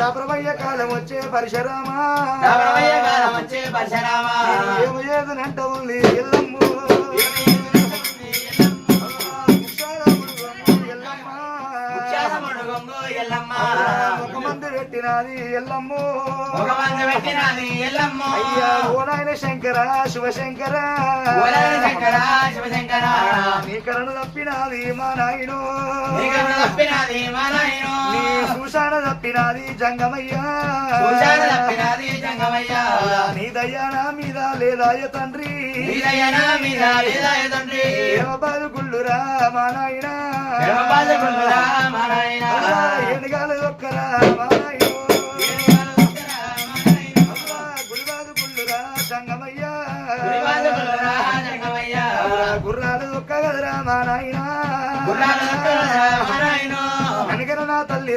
దబ్రమయ్య కాలం వచ్చే పరశురామా. కాలం వచ్చే పరశురామా. ఏమి ఏదనంట ఉంది పెట్టినది ఎల్లమ్ము. ఒక మంది పెట్టినది ఎల్లమ్మ. అయ్యా ఓ నాయన శంకర శివశంకర. శంకర శివశంకర. తప్పినది మా నాయను. నీకన్నా తప్పినది మా నాయను. నీ సూషాన తప్పినది జంగమయ్యా. చూశాను తప్పినది జంగమయ్య. నీ మీద లేదాయ తండ్రి. దేవబాదు గుళ్ళురా మా నాయనా. దేవబాదుకుండురా మా నాయన.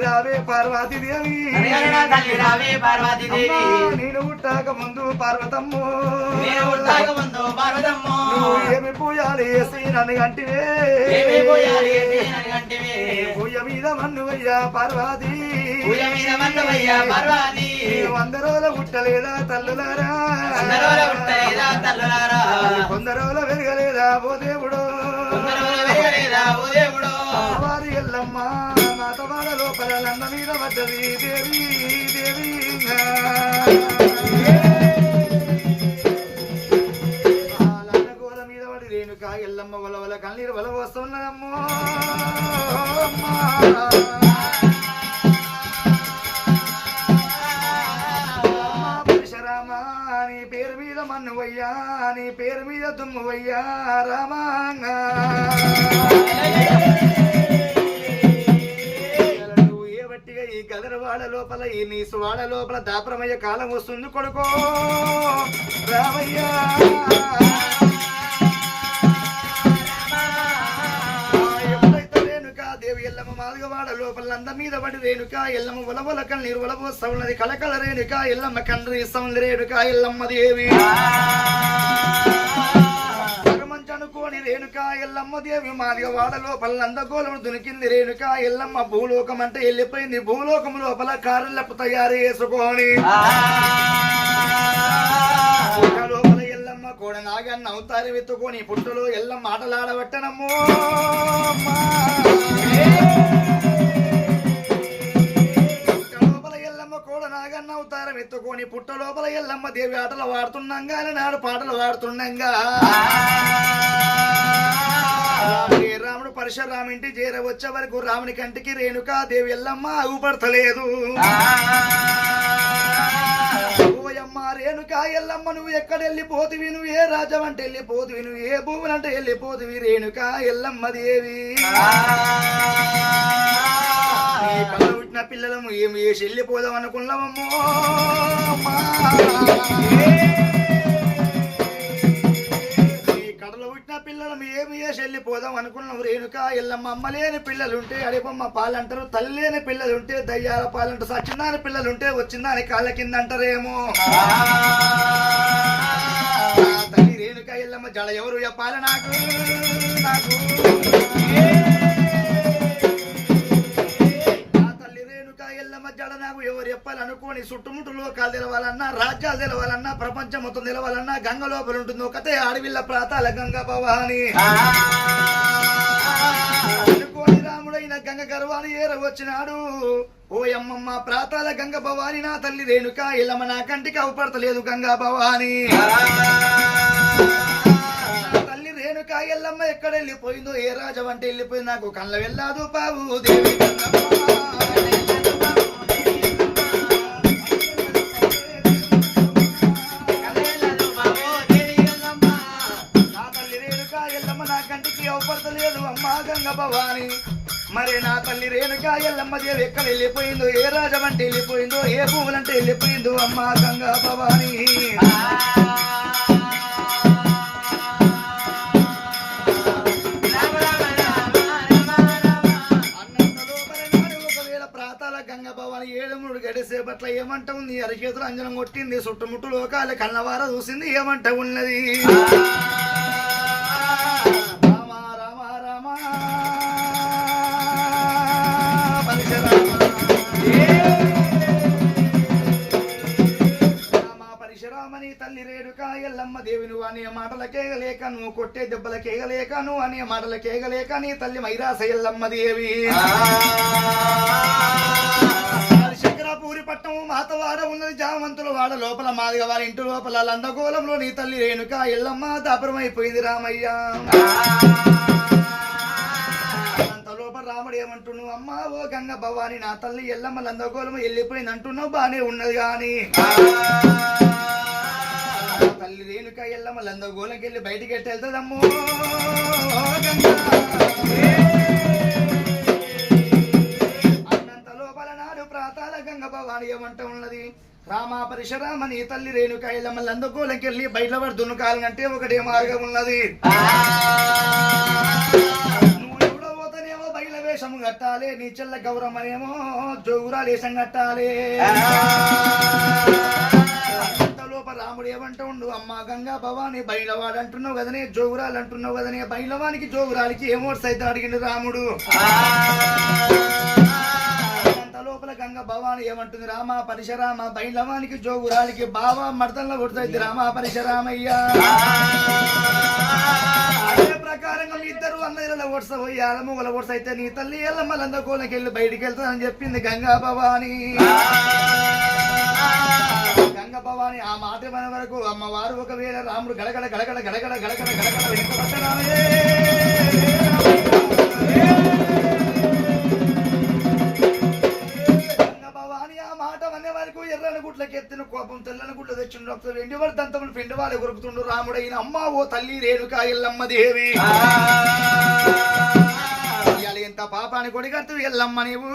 రావే పార్వతీదేవి నేను పుట్టాక ముందు పార్వతమ్ము. నువ్వు ఏమి పూజాలు వేసి నన్ను అంటే పూజ మీద మన్నువయ్యా పార్వతి. వంద రోజుల పుట్టలేదా తల్లులారా? తల్లులారా? కొందరోల వెరగలేదా ఓ దేవుడు? అందరోల వెరగలేదా ఓ దేవుడో? వారి ఎల్లమ్మ. లోపల లంద మీద పడ్డది దేవి దేవి గోల మీద పడి రేణుక ఎల్లమ్మ వల వల కన్నీరు వల వస్తున్నదమ్మో అమ్మా. అమ్మా పరశురామ, నీ పేరు మీద మన్నువయ్యా నీ పేరు మీద దుమ్మువయ్యా రామాంగా ఈ గదరవాడ లోపల ఈ నీసు సువాడ లోపల దాపరమయ్య కాలం వస్తుంది కొడుకో. రామయ్యా! రేణుకా దేవి మాదిగవాడ లోపల అంద మీద పడి రేణుక ఎల్లమ్మ ఉలవల నీరు ఉలవస్తా ఉన్నది కలకల రేణుక ఎల్లమ్మ కండ్రి ఉంది రేణుక ఎల్లమ్మ దేవి. రేణుక ఎల్లమ్మ దేవి మాదిగ వాడ లోపల నందగోళం దునికింది రేణుక ఎల్లమ్మ భూలోకం అంటే వెళ్ళిపోయింది భూలోకం లోపల కారులపు తయారు చేసుకొని లోపల ఎల్లమ్మ కూడా నాగన్న అవతారి వెత్తుకొని పుట్టలో ఎల్లమ్మ ఆటలాడబట్టనమ్మో అవతారం ఎత్తుకొని పుట్ట లోపల ఎల్లమ్మ దేవి ఆటలు వాడుతున్నాగా నాడు పాటలు వాడుతుండగా ఏ రాముడు పరశురామింటి చేర వచ్చే వరకు రాముని కంటికి రేణుకా దేవి ఎల్లమ్మ ఆగుపడతలేదు. ఓయమ్మ రేణుకా ఎల్లమ్మ నువ్వు ఎక్కడ వెళ్ళిపోతువి నువ్వు ఏ రాజం అంటే వెళ్ళిపోతువి? నువ్వు ఏ భూములు అంటే వెళ్ళిపోతివి? రేణుకా ఎల్లమ్మ దేవి. కళ్ళ పుట్టిన పిల్లలము ఏమి చేసి వెళ్ళిపోదాం అనుకున్నామమ్మో? కడలో పుట్టిన పిల్లలు ఏమి చేసి వెళ్ళిపోదాం అనుకున్నాం? రేణుక ఎల్లమ్మ అమ్మ లేని పిల్లలుంటే అడిపమ్మ పాలంటారు. తల్లి లేని పిల్లలుంటే దయ్యాల పాలంటారు. సచ్చిందాని పిల్లలుంటే వచ్చిందాని కాళ్ళ కింద అంటారేమో తల్లి రేణుక ఎల్లమ్మ జడ ఎవరు? చెప్పాలి నాకు నాకు ఎవరు చెప్పాలనుకోని చుట్టుముట్టు లోకాలు తెలవాలన్నా రాజ్యాలు తెలవాలన్నా ప్రపంచం మొత్తం తెలవాలన్నా గంగ లోపల ఉంటుంది ఒకతే అడవిల్ల ప్రాతాల గంగ భవాని అనుకోని రాముడైన గంగ గర్వాన్ని ఏర వచ్చినాడు ఓ అమ్మమ్మ ప్రాతాల గంగ భవాని నా తల్లి రేణుక ఎల్లమ్మ నా కంటికి అవపడతలేదు గంగా భవాని నా తల్లి రేణుక ఎల్లమ్మ ఎక్కడ వెళ్ళిపోయిందో ఏ రాజం అంటే వెళ్ళిపోయింది నాకు కళ్ళ వెళ్ళాదు బాబు దేవి గంగ భవాని. మరి నా తల్లి రేణుక ఎల్లమ్మ దేవి ఎక్కడ వెళ్ళిపోయిందో? ఏ రాజం అంటే వెళ్ళిపోయిందో? ఏ పువ్వులంటే వెళ్ళిపోయిందో? అమ్మ గంగా భవాని. రామ భవాని ఏడు మూడు గడిసేపట్ల ఏమంట ఉంది? అరచేతులు అంజనం కొట్టింది చుట్టుముట్టు లోకాల కన్నవార చూసింది ఏమంట ఉన్నది? దేవి నువ్వు అనే మాటలకేగలేక నువ్వు కొట్టే దెబ్బలకేగలేక నువ్వు అనే మాటలకేగలేక నీ తల్లి మైరాస ఎల్లమ్మ దేవి. శంకరాపూరి పట్టణం మాతవాడ ఉన్నది జామంతుల వాడ లోపల మాదిగ వారి ఇంటి లోపల లందగోళంలో నీ తల్లి రేణుక ఎల్లమ్మ దాపరం అయిపోయింది రామయ్య అంత లోపల రాముడు ఏమంటున్నావు? అమ్మా ఓ గంగ భవాని నా తల్లి ఎల్లమ్మ లందగోళం వెళ్ళిపోయింది అంటున్నావు బానే ఉన్నది గాని. నా తల్లి రేణుక ఎల్లమ్మ లంద వెళ్ళి బయటికి ఎట్టి వెళ్తుందమ్మో అన్నంత లోపల నాడు ప్రాతాల గంగ భవాని ఏమంట ఉన్నది. రామా పరిశరామ నీ తల్లి రేణుక ఎల్లమ్మ లందగోళంకి వెళ్ళి బయట పడి దున్నుకాలంటే ఒకటే మార్గం ఉన్నది. వేషం కట్టాలి నీ చెల్ల గౌరమ్మనేమో వేషం కట్టాలి. రాముడు ఏమంటూ ఉండు? అమ్మ గంగా భవాని బయలవాడు అంటున్నావు కదనే జోగురాలు అంటున్నావు కదనే బయలవానికి జోగురాలికి ఏమో సైతం అడిగిండు రాముడు? అంత లోపల గంగ భవాని ఏమంటుంది? రామ పరిశరామ బైలవానికి జోగురాలికి బావ మడతల్లో కొడుతుంది రామ పరిశరామయ్యా. ప్రకారంగా మీ ఇద్దరు అన్నయ్యల వరుస పోయి ఆలమూగల వరుస అయితే నీ తల్లి ఎల్లమ్మలంద కోలకి వెళ్ళి బయటికి వెళ్తానని చెప్పింది గంగా భవాని. భవాని ఆ మాట మన వరకు అమ్మవారు ఒకవేళ రాముడు గడగడ గడగడ గడగడ గడగడ గడగడ భవాని ఆ మాట అనే వరకు ఎర్రని గుట్లకి ఎత్తిన కోపం తెల్లని గుడ్ల తెచ్చిండు ఒకసారి వెండి వాడు దంతములు పిండి వాళ్ళు కొరుకుతుండు. రాముడైన అమ్మ ఓ తల్లి రేణుక ఎల్లమ్మ దేవి. ఎంత పాపాన్ని కొడిగట్టు ఎల్లమ్మ నీవు.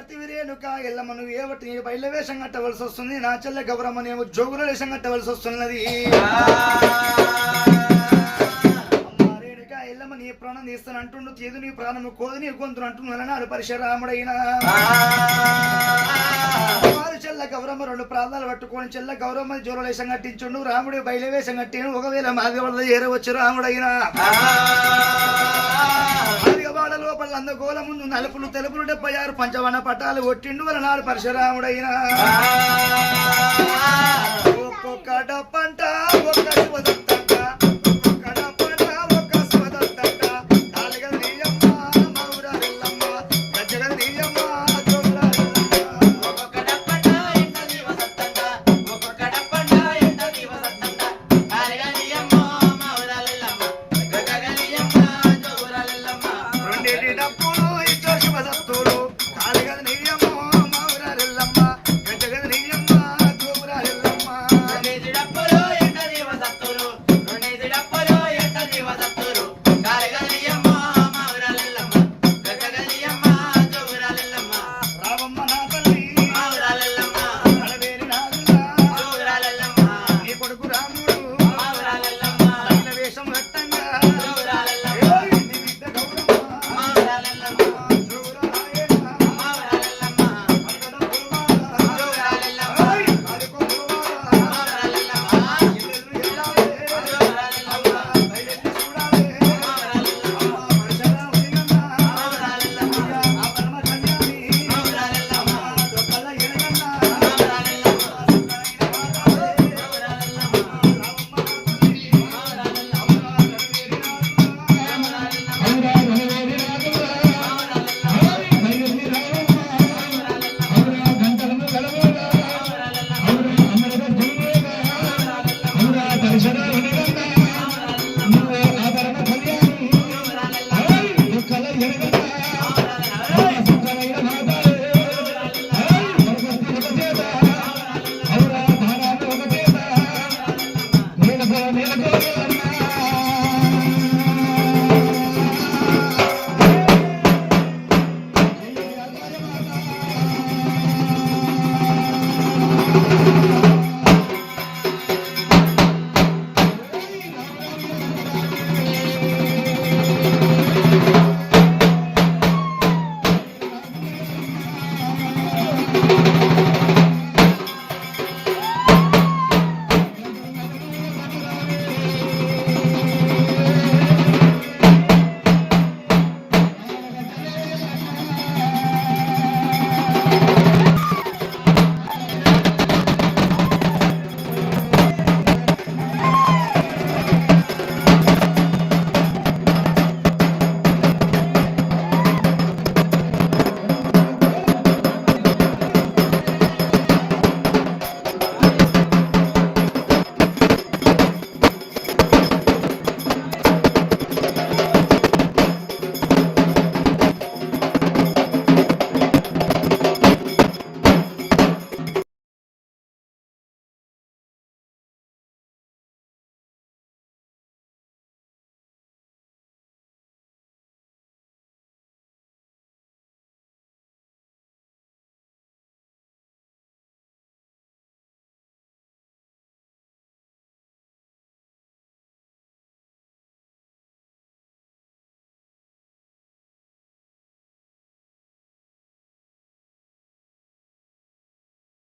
పాపాన్ని రేణుక ఎల్లమ్మ నువ్వు ఏవటి బయల వేషం కట్టవలసి వస్తుంది? నా చెల్లె గౌరమ్మనేమో జోగుల వేషం కట్టవలసి వస్తున్నది. అమ్మా రేణుక ఎల్లమ్మ నీ ప్రాణం తీస్తాను అంటుండు తేదు నీ ప్రాణము కోదు నీ గొంతును అంటున్నాను నాడు పరిశరాముడైనా. వారు చెల్ల గౌరమ్మ రెండు ప్రాంతాలు పట్టుకొని చెల్ల గౌరమ్మ జ్వరలేశం కట్టించుండు రాముడి బయలువేషం కట్టిను ఒకవేళ మాగవడ ఏరవచ్చు రాముడైనా. లోపల అందగోల ముందు నలుపులు తెలుపులు డెబ్బై ఆరు పంచవన పటాలు కొట్టిండు వలనాడు పరశురాముడైనా.